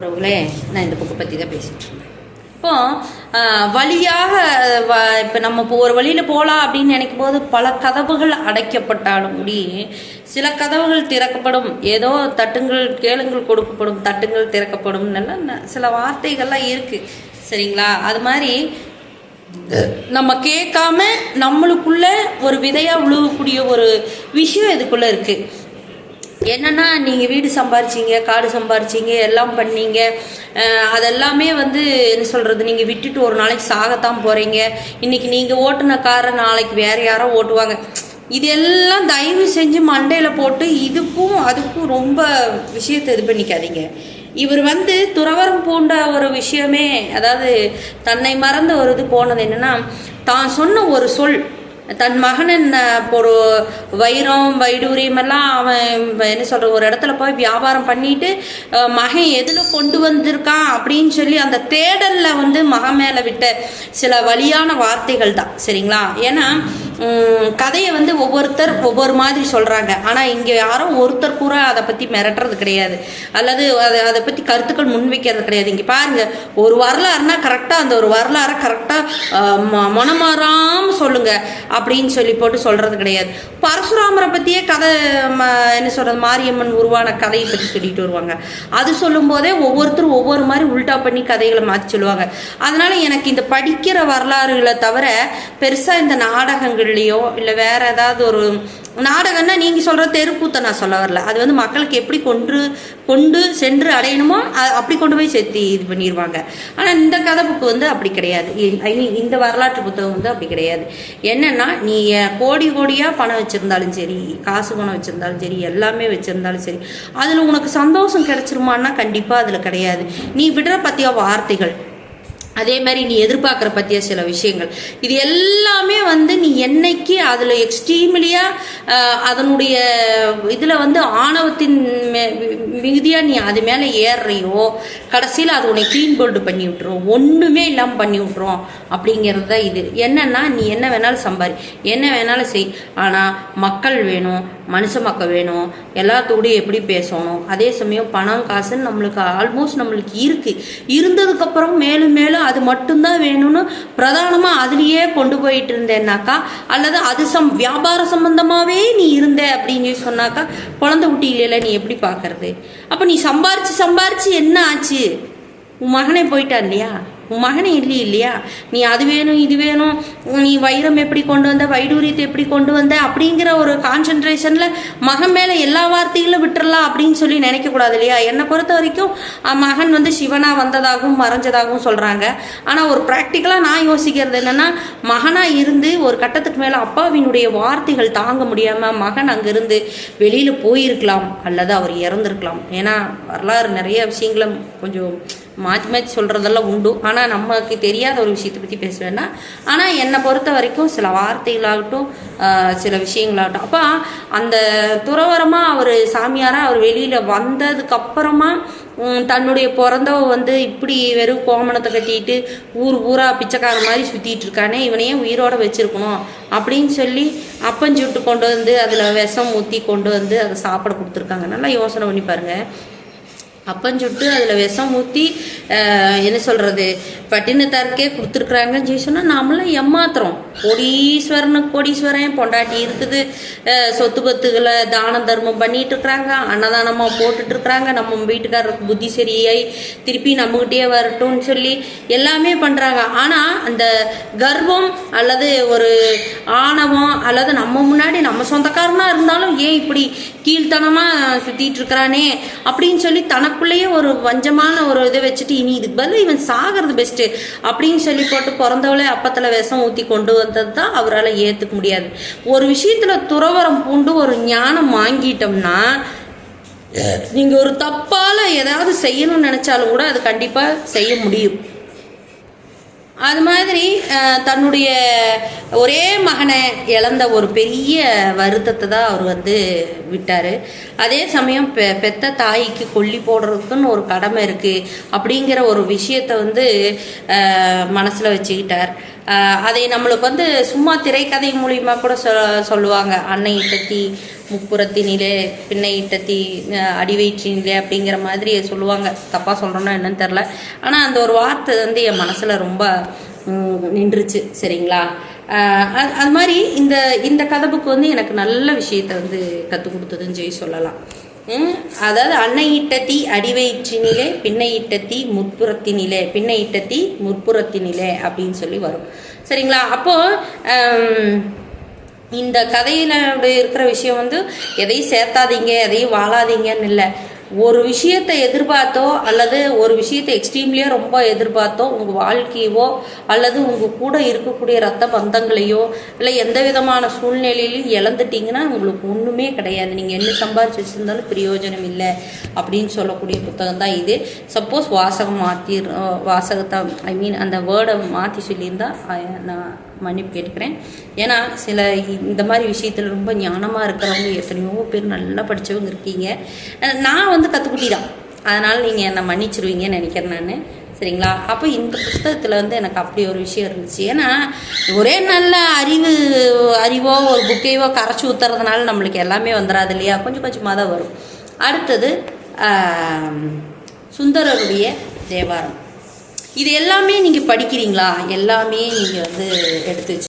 உறவுகளே நான் இந்த புக்கை பற்றி தான் பேசிகிட்டு இருந்தேன். இப்போ ஆஹ், வழியாக இப்போ நம்ம இப்போ ஒரு வழியில் போகலாம் அப்படின்னு நினைக்கும் போது பல கதவுகள் அடைக்கப்பட்டாலும் கூடி சில கதவுகள் திறக்கப்படும். ஏதோ தட்டுங்கள் கேளுங்கள் கொடுக்கப்படும் தட்டுங்கள் திறக்கப்படும். சில வார்த்தைகள்லாம் இருக்குது சரிங்களா? அது மாதிரி நம்ம கேட்காம நம்மளுக்குள்ள ஒரு விதையாக விழுகக்கூடிய ஒரு விஷயம் இதுக்குள்ளே இருக்குது என்னன்னா நீங்கள் வீடு சம்பாரிச்சிங்க காடு சம்பாரிச்சிங்க எல்லாம் பண்ணீங்க. அதெல்லாமே வந்து என்ன சொல்கிறது நீங்கள் விட்டுட்டு ஒரு நாளைக்கு சாகத்தான் போகிறீங்க இன்னைக்கு நீங்கள் ஓட்டுன காரை நாளைக்கு வேறு யாரோ ஓட்டுவாங்க. இது எல்லாம் தயவு செஞ்சு மண்டையில் போட்டு இதுக்கும் அதுக்கும் ரொம்ப விஷயத்தை இது பண்ணிக்காதீங்க. இவர் வந்து துறவரம் பூண்ட ஒரு விஷயமே அதாவது தன்னை மறந்த ஒரு இது போனது என்னன்னா தான் சொன்ன ஒரு சொல் தன் மகன் ஒரு வைரம் வைடூரியம் எல்லாம் அவன் என்ன சொல்ற ஒரு இடத்துல போய் வியாபாரம் பண்ணிட்டு மகன் எதுல கொண்டு வந்திருக்கான் அப்படின்னு சொல்லி அந்த தேடல்ல வந்து மகன் மேல விட்ட சில வழியான வார்த்தைகள் தான். சரிங்களா? ஏன்னா கதையை வந்து ஒவ்வொருத்தர் ஒவ்வொரு மாதிரி சொல்கிறாங்க ஆனால் இங்கே யாரும் ஒருத்தர் கூட அதை பற்றி மிரட்டுறது கிடையாது. அல்லது அதை அதை பற்றி கருத்துக்கள் முன்வைக்கிறது கிடையாது. இங்கே பாருங்கள் ஒரு வரலாறுனா கரெக்டாக அந்த ஒரு வரலாறை கரெக்டாக மனமாறாமல் சொல்லுங்க அப்படின்னு சொல்லி போட்டு சொல்கிறது கிடையாது. பரசுராமரை பற்றியே கதை ம, என்ன சொல்கிறது மாரியம்மன் உருவான கதையை பற்றி சொல்லிட்டு வருவாங்க. அது சொல்லும் போதே ஒவ்வொருத்தரும் ஒவ்வொரு மாதிரி உல்டா பண்ணி கதைகளை மாற்றி சொல்லுவாங்க. அதனால் எனக்கு இந்த படிக்கிற வரலாறுகளை தவிர பெருசாக இந்த நாடகங்கள் நாடகங்கள்லயோ இல்லை வேற ஏதாவது ஒரு நாடகம்னா நீங்கள் சொல்கிற தெருக்கூத்தை நான் சொல்ல வரல. அது வந்து மக்களுக்கு எப்படி கொன்று கொண்டு சென்று அடையணுமோ அப்படி கொண்டு போய் சேர்த்து இது பண்ணிடுவாங்க ஆனால் இந்த கதை புக்கு வந்து அப்படி கிடையாது. ஐ மீன் இந்த வரலாற்று புத்தகம் வந்து அப்படி கிடையாது. என்னென்னா நீ கோடி கோடியாக பணம் வச்சுருந்தாலும் சரி காசு பணம் வச்சுருந்தாலும் சரி எல்லாமே வச்சுருந்தாலும் சரி அதில் உனக்கு சந்தோஷம் கிடைச்சிருமான்னா கண்டிப்பாக அதில் கிடையாது. நீ விடுற பற்றிய வார்த்தைகள்? அதே மாதிரி நீ எதிர்பார்க்குற பற்றிய சில விஷயங்கள். இது எல்லாமே வந்து நீ என்னைக்கு அதில் எக்ஸ்ட்ரீம்லியாக அதனுடைய இதில் வந்து ஆணவத்தின் மே- மிகுதியாக நீ அது மேலே ஏறுறையோ கடைசியில் அது உன்னை க்ளீன் போல்டு பண்ணி விட்டுரும். ஒன்றுமே இல்லாமல் பண்ணி விட்டுரும். அப்படிங்கிறது தான் இது. என்னென்னா நீ என்ன வேணாலும் சம்பாரி. என்ன வேணாலும் செய். ஆனால் மக்கள் வேணும் மனுஷ மக்கள் வேணும். எல்லாத்தோடையும் எப்படி பேசணும்? அதே சமயம் பணம் காசுன்னு நம்மளுக்கு ஆல்மோஸ்ட் நம்மளுக்கு இருக்குது இருந்ததுக்கப்புறம் மேலும் மேலும் அது மட்டும்தான் வேணும்னு பிரதானமாக அதுலேயே கொண்டு போயிட்டு இருந்தேன்னாக்கா அல்லது அது சம் வியாபார சம்பந்தமாகவே நீ இருந்த அப்படின்னு சொன்னாக்கா குழந்தை குட்டியில நீ எப்படி பார்க்கறது? அப்போ நீ சம்பாரிச்சு சம்பாரிச்சு என்ன ஆச்சு? உன் மகனே போயிட்டான் இல்லையா? உன் மகனே இல்லையே இல்லையா? நீ அது வேணும் இது வேணும். நீ வைரம் எப்படி கொண்டு வந்த வைடூரியத்தை எப்படி கொண்டு வந்த அப்படிங்கிற ஒரு கான்சன்ட்ரேஷனில் மகன் மேலே எல்லா வார்த்தைகளும் விட்டுறலாம் அப்படின்னு சொல்லி நினைக்கக்கூடாது இல்லையா? என்னை பொறுத்த வரைக்கும் மகன் வந்து சிவனா வந்ததாகவும் மறைஞ்சதாகவும் சொல்கிறாங்க ஆனால் ஒரு ப்ராக்டிக்கலாக நான் யோசிக்கிறது என்னன்னா மகனாக இருந்து ஒரு கட்டத்துக்கு மேலே அப்பாவினுடைய வார்த்தைகள் தாங்க முடியாமல் மகன் அங்கேருந்து வெளியில் போயிருக்கலாம் அல்லது அவர் இறந்துருக்கலாம். ஏன்னா வரலாறு நிறைய விஷயங்களை கொஞ்சம் மாற்றி மாற்றி சொல்கிறதெல்லாம் உண்டு. ஆனால் நமக்கு தெரியாத ஒரு விஷயத்தை பற்றி பேசுவேன்னா ஆனால் என்னை பொறுத்த வரைக்கும் சில வார்த்தைகளாகட்டும் சில விஷயங்களாகட்டும். அப்போ அந்த துறவரமாக அவர் சாமியாராக அவர் வெளியில் வந்ததுக்கப்புறமா தன்னுடைய பிறந்தவ வந்து இப்படி வெறும் கோமணத்தை கட்டிட்டு ஊர் ஊரா பிச்சைக்கார மாதிரி சுற்றிட்டு இருக்கானே இவனையே உயிரோட வச்சிருக்கணும் அப்படின்னு சொல்லி அப்பஞ்சுட்டு கொண்டு வந்து அதில் விஷம் ஊற்றி கொண்டு வந்து அதை சாப்பிட கொடுத்துருக்காங்க. நல்லா யோசனை பண்ணி பாருங்கள் அப்பஞ்சுட்டு அதில் விஷம் ஊற்றி என்ன சொல்கிறது பட்டினத்தாருக்கே கொடுத்துருக்குறாங்கன்னு சொல்லி சொன்னால் நாமெல்லாம் ஏமாத்துறோம். கோடீஸ்வரனுக்கு கோடீஸ்வரன் பொண்டாட்டி இருக்குது. சொத்து பத்துகளை தானம் தர்மம் பண்ணிட்டு இருக்கிறாங்க அன்னதானமாக போட்டுட்டு இருக்கிறாங்க நம்ம வீட்டுக்காரருக்கு புத்தி சரியாய் திருப்பி நம்மகிட்டே வரட்டும்னு சொல்லி எல்லாமே பண்ணுறாங்க ஆனால் அந்த கர்வம் அல்லது ஒரு ஆணவம் அல்லது நம்ம முன்னாடி நம்ம சொந்தக்காரனாக இருந்தாலும் ஏன் இப்படி கீழ்த்தனமாக சுற்றிட்டு இருக்கிறானே அப்படின்னு சொல்லி தனக்கு தனக்குள்ளேயே ஒரு வஞ்சமான ஒரு இதை வச்சுட்டு இனி இதுக்கு பதில் இவன் சாகிறது பெஸ்ட்டு அப்படின்னு சொல்லி போட்டு பிறந்தவளே அப்பத்தில் விஷம் ஊற்றி கொண்டு வந்தது தான் அவரால் ஏற்றுக்க முடியாது. ஒரு விஷயத்தில் துறவரம் பூண்டு ஒரு ஞானம் வாங்கிட்டோம்னா நீங்க ஒரு தப்பால ஏதாவது செய்யணும்னு நினைச்சாலும் கூட அது கண்டிப்பா செய்ய முடியும். அது மாதிரி தன்னுடைய ஒரே மகனை இழந்த ஒரு பெரிய வருத்தத்தை தான் அவர் வந்து விட்டார். அதே சமயம் பெ பெத்த தாய்க்கு கொல்லி போடுறதுக்குன்னு ஒரு கடமை இருக்குது அப்படிங்கிற ஒரு விஷயத்தை வந்து மனசில் வச்சுக்கிட்டார். அதை நம்மளுக்கு வந்து சும்மா திரைக்கதை மூலியமா கூட சொ சொல்லுவாங்க. அன்னை இட்டத்தி முப்புறத்தினிலே பின்னை இட்டத்தி அடிவயிற்றினிலே அப்படிங்கிற மாதிரி சொல்லுவாங்க. தப்பாக சொல்கிறோன்னா என்னன்னு தெரில ஆனால் அந்த ஒரு வார்த்தை வந்து என் மனசில் ரொம்ப நின்றுச்சு சரிங்களா? அது அது மாதிரி இந்த இந்த கதவுக்கு வந்து எனக்கு நல்ல விஷயத்தை வந்து கற்றுக் கொடுத்ததுன்னு சொல்லி சொல்லலாம். அதாவது அன்னை இட்டத்தி அடிவயிற்றினிலே பின்னை இட்டத்தி முற்புறத்தினிலே பின்னை இட்டத்தி முற்புறத்தினிலே அப்படின்னு சொல்லி வரும். சரிங்களா? அப்போது இந்த கதையில இருக்கிற விஷயம் வந்து எதையும் சேர்த்தாதீங்க எதையும் வாழாதீங்கன்னு இல்லை. ஒரு விஷயத்தை எதிர்பார்த்தோ அல்லது ஒரு விஷயத்தை எக்ஸ்ட்ரீம்லேயே ரொம்ப எதிர்பார்த்தோ உங்கள் வாழ்க்கையவோ அல்லது உங்கள் கூட இருக்கக்கூடிய ரத்த பந்தங்களையோ இல்லை எந்த விதமான சூழ்நிலையிலையும் இழந்துட்டீங்கன்னா உங்களுக்கு ஒன்றுமே கிடையாது. நீங்கள் என்ன சம்பாரிச்சு வச்சுருந்தாலும் பிரயோஜனம் இல்லை அப்படின்னு சொல்லக்கூடிய புத்தகம் தான் இது. சப்போஸ் வாசகம் மாற்றி வாசகத்தை ஐ மீன் அந்த வேர்டை மாற்றி சொல்லியிருந்தால் நான் மன்னிப்பு கேட்டுக்கிறேன். ஏன்னா சில இந்த மாதிரி விஷயத்தில் ரொம்ப ஞானமாக இருக்கிறவங்க எத்தனையோ பேர் நல்லா படித்தவங்க இருக்கீங்க. நான் வந்து கற்றுக்குட்டி தான். அதனால் நீங்கள் என்னை மன்னிச்சிருவீங்கன்னு நினைக்கிறேன் நான். சரிங்களா? அப்போ இந்த புஸ்தகத்தில் வந்து எனக்கு அப்படி ஒரு விஷயம் இருந்துச்சு. ஏன்னா ஒரே நல்ல அறிவு அறிவோ ஒரு புக்கையோ கரைச்சி ஊத்துறதுனால நம்மளுக்கு எல்லாமே வந்துடாது இல்லையா? கொஞ்சம் கொஞ்சமாக தான் வரும். அடுத்தது சுந்தரருடைய தேவாரம். இது எல்லாமே நீங்கள் படிக்கிறீங்களா? எல்லாமே நீங்கள் வந்து எடுத்து வச்சு